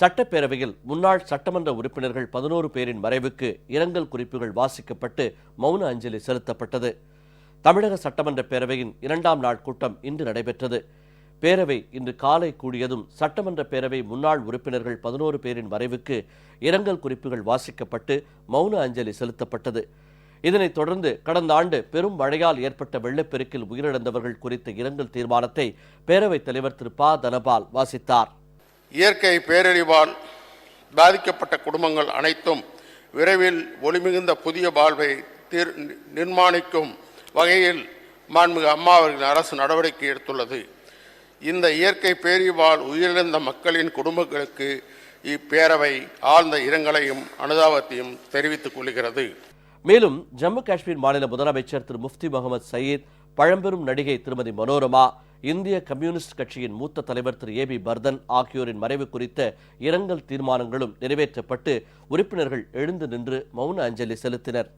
சட்டப்பேரவையில் முன்னாள் சட்டமன்ற உறுப்பினர்கள் பதினோரு பேரின் மறைவுக்கு இரங்கல் குறிப்புகள் வாசிக்கப்பட்டு மௌன அஞ்சலி செலுத்தப்பட்டது. தமிழக சட்டமன்ற பேரவையின் இரண்டாம் நாள் கூட்டம் இன்று நடைபெற்றது. பேரவை இன்று காலை கூடியதும் சட்டமன்ற பேரவை முன்னாள் உறுப்பினர்கள் பதினோரு பேரின் மறைவுக்கு இரங்கல் குறிப்புகள் வாசிக்கப்பட்டு மௌன அஞ்சலி செலுத்தப்பட்டது. இதனைத் தொடர்ந்து கடந்த ஆண்டு பெரும் மழையால் ஏற்பட்ட வெள்ளப்பெருக்கில் உயிரிழந்தவர்கள் குறித்த இரங்கல் தீர்மானத்தை பேரவைத் தலைவர் திரு ப. தனபால் வாசித்தார். இயற்கை பேரழிவால் பாதிக்கப்பட்ட குடும்பங்கள் அனைத்தும் விரைவில் ஒளிமிகுந்த புதிய வாழ்வை தீர் நிர்மாணிக்கும் வகையில் மாண்புமிகு அம்மா அவர்களின் அரசு நடவடிக்கை எடுத்துள்ளது. இந்த இயற்கை பேரிவால் உயிரிழந்த மக்களின் குடும்பங்களுக்கு இப்பேரவை ஆழ்ந்த இரங்கலையும் அனுதாபத்தையும் தெரிவித்துக் கொள்கிறது. மேலும் ஜம்மு காஷ்மீர் மாநில முதலமைச்சர் திரு முஃப்தி முகமது சயீத் பழம்பெரும் நடிகை திருமதி மனோரமா இந்திய கம்யூனிஸ்ட் கட்சியின் மூத்த தலைவர் திரு ஏ பி பர்தன் ஆகியோரின் மறைவு குறித்த இரங்கல் தீர்மானங்களும் நிறைவேற்றப்பட்டு உறுப்பினர்கள் எழுந்து நின்று மௌன அஞ்சலி செலுத்தினர்.